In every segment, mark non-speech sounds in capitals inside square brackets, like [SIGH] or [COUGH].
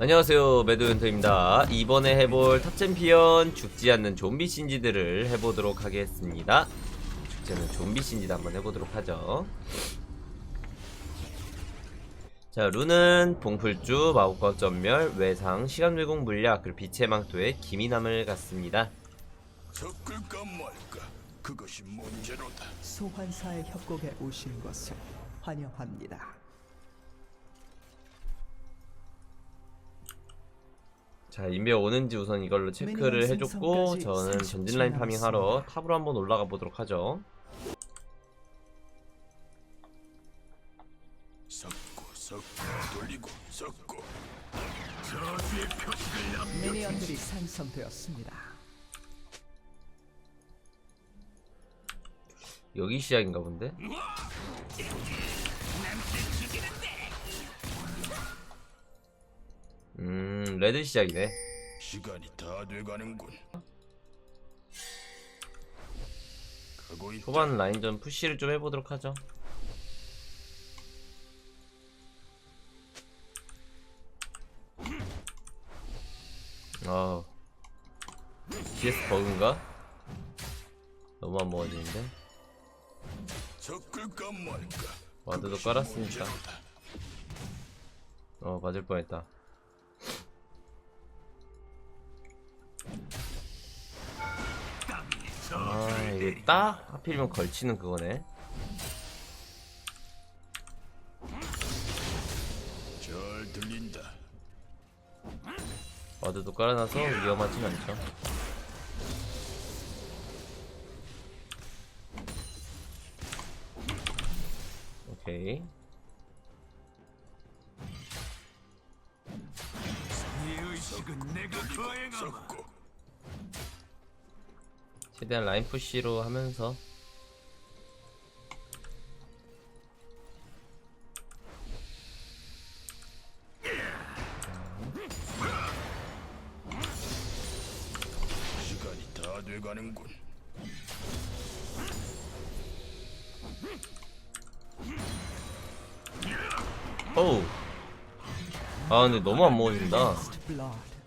안녕하세요 매드윈터입니다. 이번에 해볼 탑챔피언 죽지 않는 좀비 신지들을 해보도록 하겠습니다. 죽지 않는 좀비 신지도 한번 해보도록 하죠. 자 룬은 봉풀주, 마법과 전멸, 외상, 시간 왜곡 물약, 그리고 빛의 망토에 기미남을 갖습니다. 섞을까 말까? 그것이 문제로다. 소환사의 협곡에 오신 것을 환영합니다. 자 인베 오는지 우선 이걸로 체크를 해줬고 저는 30초 전진라인 파밍하러. 탑으로 한번 올라가 보도록 하죠 섞고 섞고 돌리고 섞고 저주의 표식을 남겨 미니언들이 생성되었습니다. 여기 시작인가 본데? 음, 레드 시작이네. 시간이 다 돼가는군 초반 라인전 푸시를 좀 해보도록 하죠. 아, GS 버그인가? 너무 안 먹어지는데? 와드도 깔았으니까. 어, 맞을 뻔했다. 이게 딱 하필이면 걸치는 그거네. 잘 들린다 와드도 깔아놔서 위험하진 않죠. 오케이. 의식은 내가 거행하마 최대한 라인 푸시로 하면서 시간이 다 돼가는군 어우. 아 근데 너무 안 blood.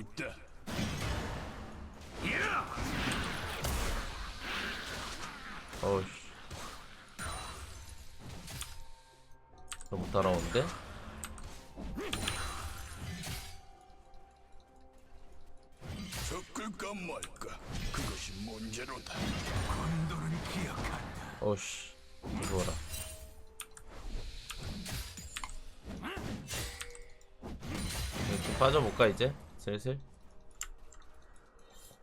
있다 어우. 씨. 너못 따라오는데? 섞을까 말까 그것이 문제로다 건도는 기억한다 어우씨. 좀 빠져볼까 이제? 슬슬?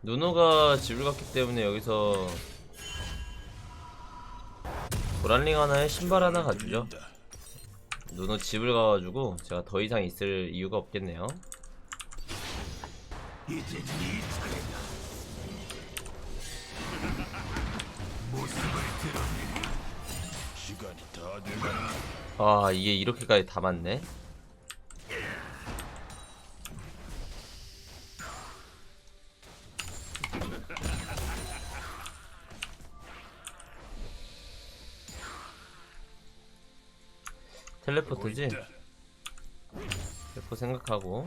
누누가 집을 갔기 때문에 여기서 도란링 하나에 신발 하나 들린다. 누누 집을 가가지고 제가 더 이상 있을 이유가 없겠네요. 네아 이게 이렇게까지 다 맞네 텔레포트지? 텔레포 생각하고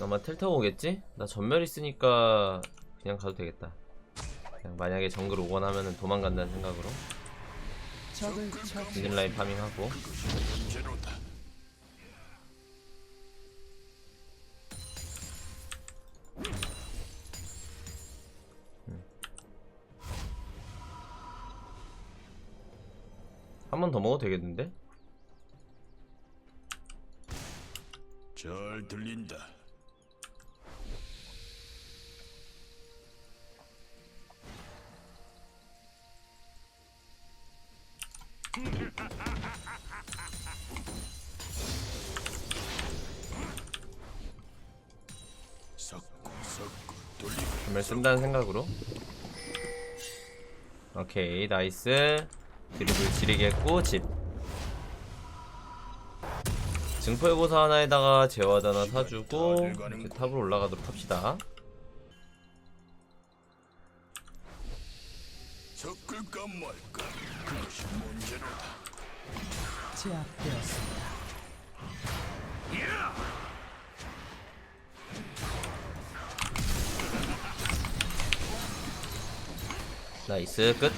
아마 텔 타고 오겠지? 나 전멸 있으니까 그냥 가도 되겠다 그냥 만약에 정글 오거나 하면은 도망간다는 생각으로 적을 처치. 진진 라인 파밍하고 더 먹어도 되겠는데? 잘 들린다. 섞고 섞고 돌리고 전멸 쓴다는 생각으로 오케이 나이스 드리블 지리게 했고 집. 증포의 고사 하나에다가 제와드 하나 사주고 이제 탑으로 올라가도록 합시다. 섞을까 말까? 그것이 문제로다. 제압되었습니다. 나이스 끝.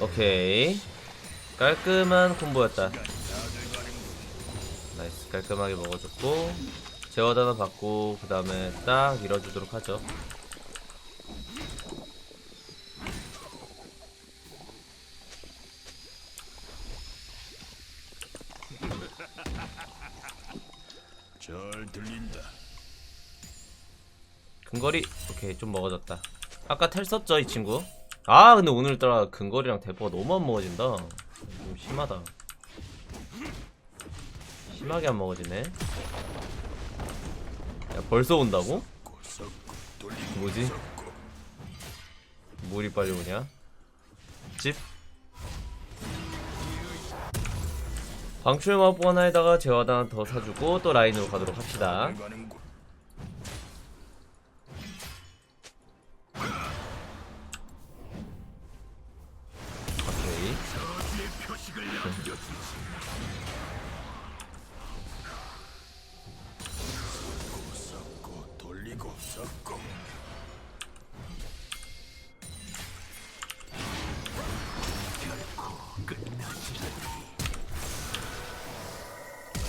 오케이. 깔끔한 콤보였다. 나이스. 깔끔하게 먹어줬고 제어하나 받고 그 다음에 딱 밀어주도록 하죠. 잘 들린다. 근거리? 오케이. 좀 먹어졌다. 아까 텔 썼죠 이 친구 아 근데 오늘따라 근거리랑 대포가 너무 안 먹어진다 좀 심하다 심하게 안 먹어지네 야 벌써 온다고? 뭐지? 물이 빨리 오냐? 집? 방출 마법 하나에다가 하나 더 사주고 또 라인으로 가도록 합시다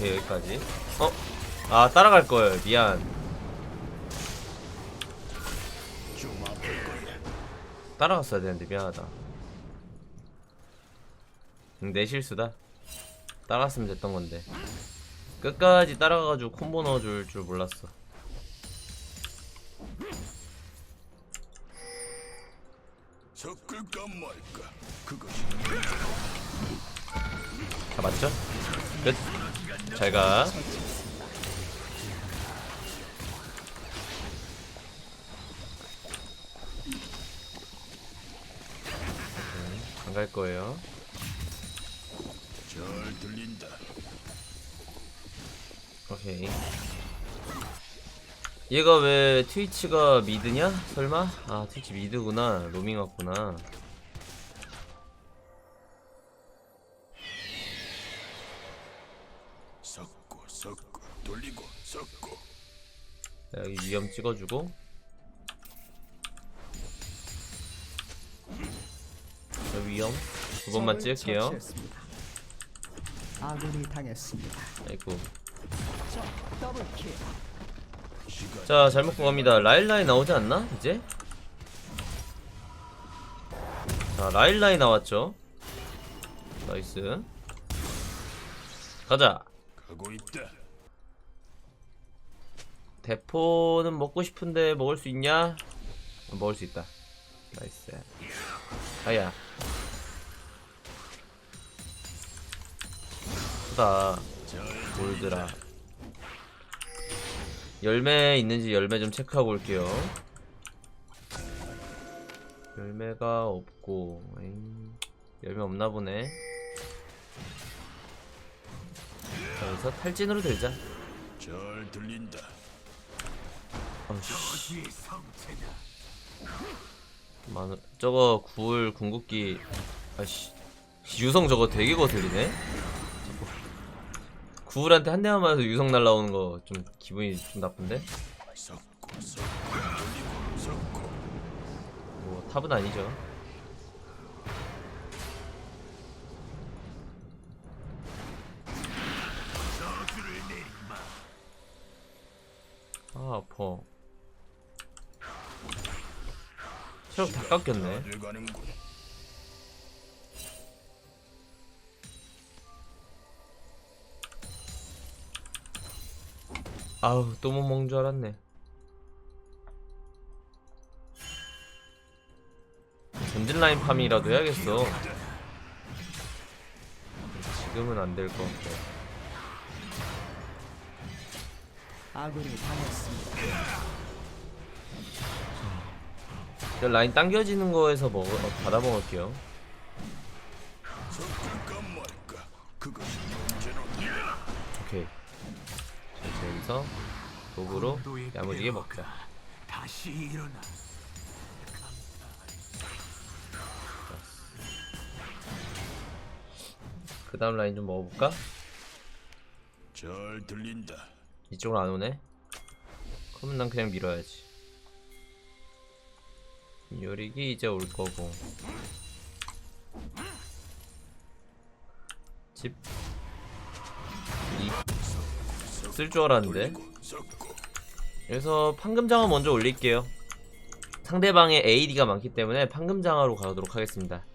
오케이 여기까지. 어? 아 따라갈 걸. 미안. 따라갔어야 되는데 미안하다. 응, 내 실수다. 따라갔으면 됐던 건데. 끝까지 따라가가지고 콤보 넣어줄 줄 몰랐어. 섞을까 말까? 그것이 잡았죠? 끝. 잘 가. 안 갈 거예요. 잘 들린다. 오케이. 얘가 왜 트위치가 미드냐? 설마? 아 트위치 미드구나. 로밍 왔구나 섞고 돌리고 섞고 자, 여기 위험 찍어주고 저 위험 두 번만 적을 찍을게요 처치했습니다. 아군이 당했습니다. 아이고 적 더블킬. 시간 자, 잘 먹고 갑니다. 라일라이 나오지 않나? 이제? 자, 라일라이 나왔죠. 나이스. 가자. 가고 있다 대포는 먹고 싶은데 먹을 수 있냐? 어, 먹을 수 있다. 나이스. 아야. 크다. 골드라. 열매 있는지 열매 좀 체크하고 올게요. 열매가 없고, 에잉, 열매 없나 보네. 여기서 탈진으로 들자. 잘 들린다 성체다 마늘, 저거 구울 궁극기, 아씨, 유성 저거 되게 거슬리네. 구울한테 한 대만 맞아서 유성 날라오는 거 좀 기분이 좀 나쁜데? 뭐 탑은 아니죠. 아 아파. 체력 다 깎였네. 아우 또 못 먹는 줄 알았네. 전진 라인 파밍이라도 해야겠어. 지금은 안 될 것 같아. 아군이 당했습니다. 저 라인 당겨지는 거에서 먹어 받아 먹을게요. 오케이. 여기서 도구로 야무지게 먹자. 다시 일어나. 그 다음 라인 좀 먹어볼까? 잘 들린다. 이쪽으로 안 오네. 그러면 난 그냥 밀어야지. 요릭이 이제 올 거고. 집. 이쓸 줄 알았는데. 그래서 판금장어 먼저 올릴게요. 상대방의 AD가 많기 때문에 판금장어로 가도록 하겠습니다.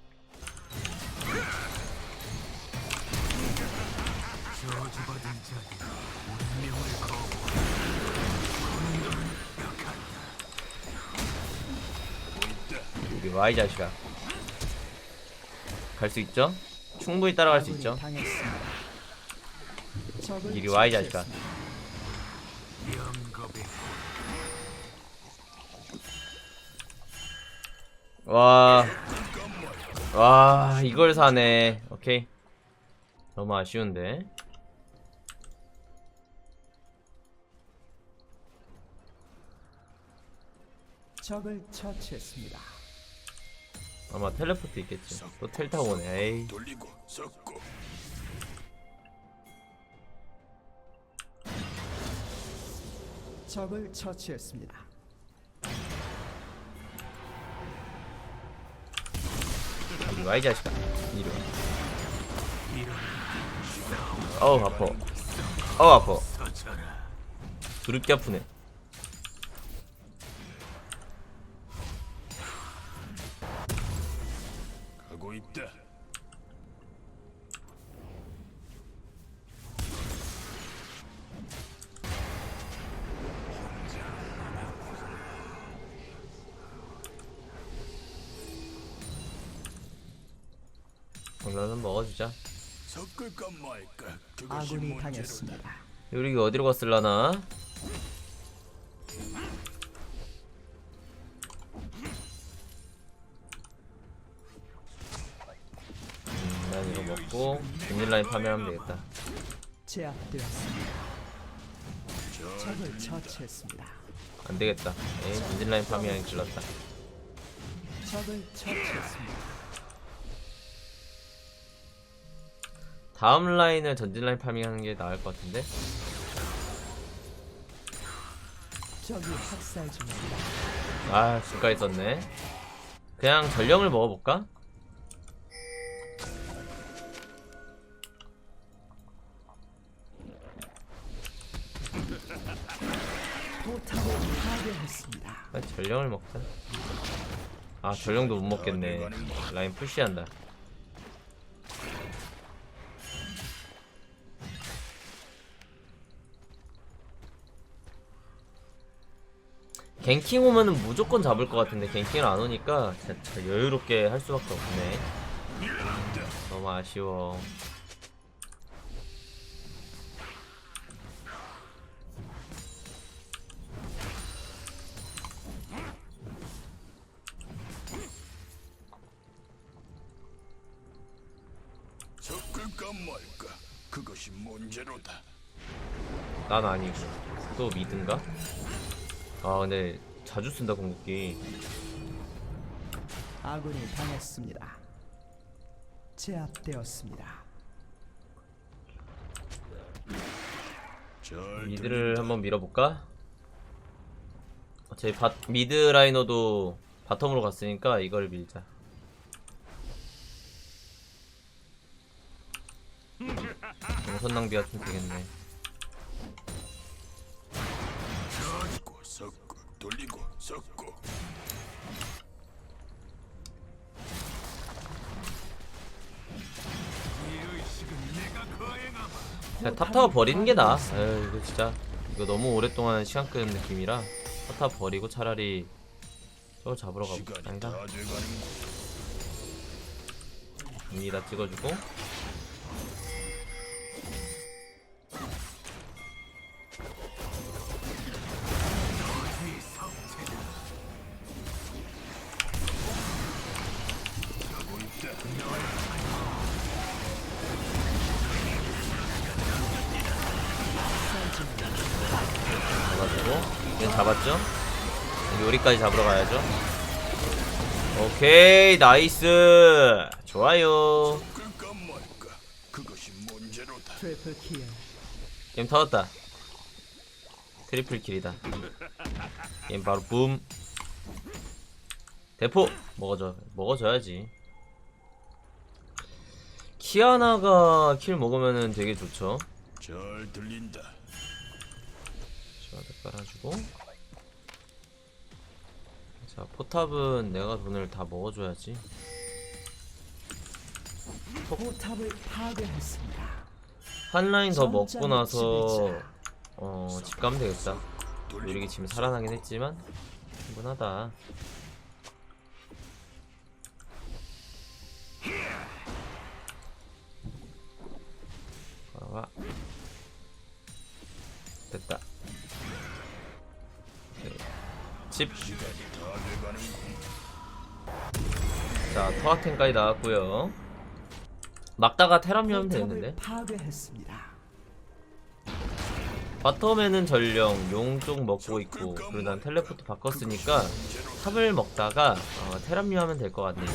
우리 와이 자식아. 갈 수 있죠? 충분히 따라갈 수 있죠? 이리 와, 이 자식아. 와. 와, 이걸 사네. 오케이. 너무 아쉬운데. 적을 처치했습니다. 아마 텔레포트 있겠지. 또 텔 타고 오네. 에이. 돌리고 섞고 적을 처치했습니다. 이리 와, 이 자식아. 이리 와. 어우, 아파. 어우, 아파. 두렵게 아프네. 얼른 먹어주자. 섞을까 말까. 그것이 아군이 문제로다. 당했습니다. 요리기 어디로 갔을라나? 음, 난 이거 먹고 비닐라인 파밍하면 되겠다. 제압되었습니다. 적을 처치했습니다. 안 되겠다. 에이, 비닐라인 파밍하기 길렀다. 적을 처치했습니다. 다음 라인을 전진 라인 파밍하는 게 나을 것 같은데? 아, 지금까지 썼네. 그냥 전령을 먹어볼까? 아, 전령을 먹자. 아, 전령도 못 먹겠네. 라인 푸시한다. 갱킹 오면은 무조건 잡을 것 같은데 갱킹을 안 오니까 진짜 여유롭게 할 수밖에 없네. 너무 아쉬워. 섞을까 말까. 그것이 문제로다. 난 아니고 또 미든가? 아 근데 자주 쓴다 궁극기. 아군이 당했습니다. 제압되었습니다. 잘 미드를 한번 밀어볼까? 어차피 바, 미드 라이너도 바텀으로 갔으니까 이걸 밀자. [LAUGHS] 동선 낭비가 좀 되겠네. 돌리고 섞고. 그냥 탑타워 버리는 게 나아. 에휴, 이거 진짜 이거 너무 오랫동안 시간 끄는 느낌이라 탑타워 버리고 차라리 저거 잡으러 가볼까? 시간이 아니다. 다 돼가는 이미 다 찍어주고 요리까지 잡으러 가야죠 오케이 나이스 좋아요. 게임 터졌다. 트리플 킬이다. 게임 바로 붐. 대포 먹어줘. 먹어줘야지. 키아나가 킬 먹으면은 되게 좋죠. 잘 들린다. 시와드 깔아주고. 자 포탑은 내가 돈을 다 먹어줘야지. 포탑을 파괴했습니다. 한 라인 더 먹고 나서. 어 집 가면 되겠다. 요리기 지금 살아나긴 했지만 충분하다. 걸어가. 됐다. 오케이. 집. 자, 토하텐까지 나왔고요. 막다가 테라미 하면 되겠는데? 포탑을 파괴했습니다. 바텀에는 전령 용 쪽 먹고 있고 그리고 난 텔레포트 바꿨으니까 탑을 먹다가 어, 테람류 하면 될 것 같네요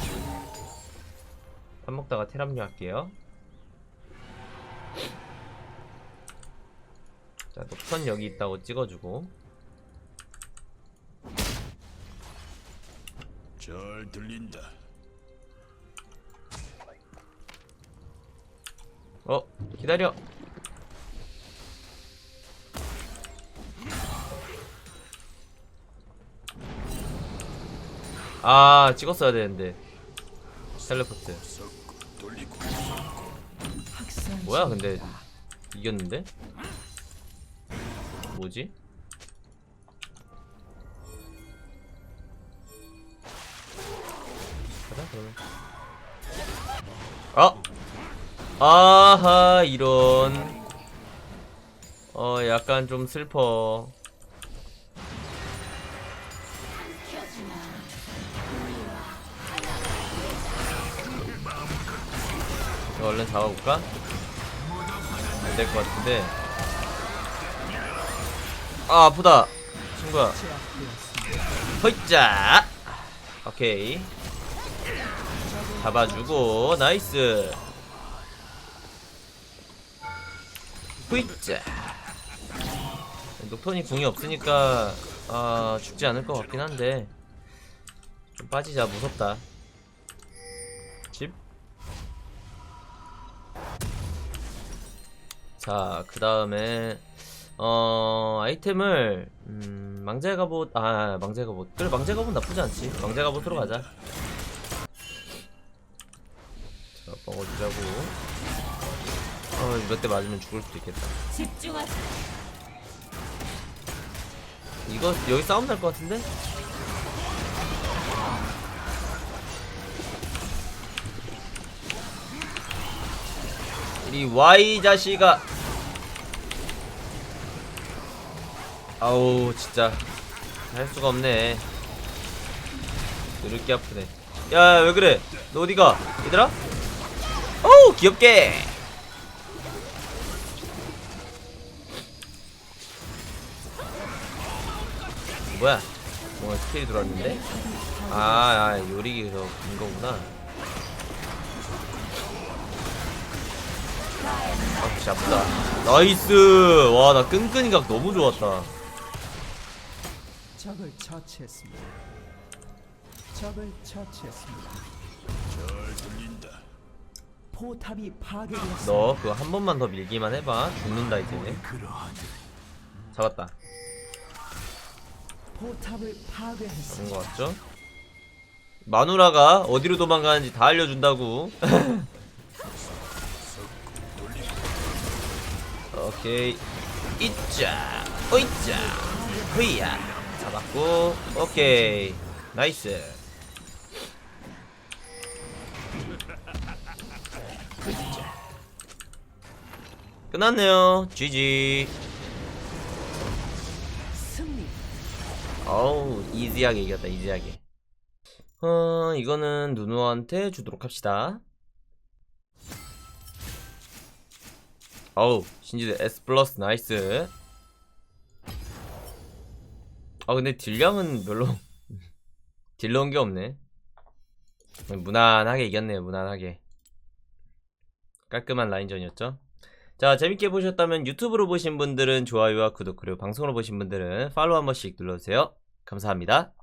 탑 먹다가 테람류 할게요 자 녹턴 여기 있다고 찍어주고 잘 들린다. 어 기다려 아 찍었어야 되는데 텔레포트 뭐야, 근데. 이겼는데? 뭐지? 가자 그러면 아! 아하 이런. 어 약간 좀 슬퍼. 얼른 잡아볼까? 안 될 것 같은데. 아 아프다. 친구야. 허이짜 오케이. 잡아주고 나이스 후이짜 녹턴이 궁이 없으니까 아 죽지 않을 것 같긴 한데 좀 빠지자 무섭다 집 자, 그 다음에, 어, 아이템을, 음, 망자의 갑옷, 아, 망자의 갑옷. 그래, 망자의 갑옷 나쁘지 않지. 망자의 갑옷으로 가자. 자, 먹어주자고. 어, 몇대 맞으면 죽을 수도 있겠다. 집중하세요. 이거, 여기 싸움 날 것 같은데? 이 Y 자식아. 아우 진짜 할 수가 없네. 이렇게 아프네. 야 왜 그래? 너 어디가? 얘들아? 어우 귀엽게. 뭐야? 뭔가 스킬이 들어왔는데? 아, 아 요리기에서 본 거구나. 아, 진짜 아프다. 나이스! 와, 나 끈끈이 각 너무 좋았다. 적을 처치했습니다. 적을 처치했습니다. 잘 들린다. 포탑이 파괴되었습니다. 너 그거 한 번만 더 밀기만 해봐. 죽는다, 이제. 잡았다. 포탑을 그런 파괴했습니다. 거 같죠? 마누라가 어디로 도망가는지 다 알려준다고. [LAUGHS] 오케이. 이짜, 오이짜, 흐이야. 잡았고, 오케이. 나이스. [LAUGHS] 끝났네요. GG. 어우 이지하게 이겼다 이지하게. 어 이거는 누누한테 주도록 합시다. 어우 신지드 S 플러스 나이스. 아 근데 딜량은 별로 [LAUGHS] 딜 넣은 게 없네. 무난하게 이겼네요 무난하게. 깔끔한 라인전이었죠? 자 재밌게 보셨다면 유튜브로 보신 분들은 좋아요와 구독 그리고 방송으로 보신 분들은 팔로우 한 번씩 눌러주세요 감사합니다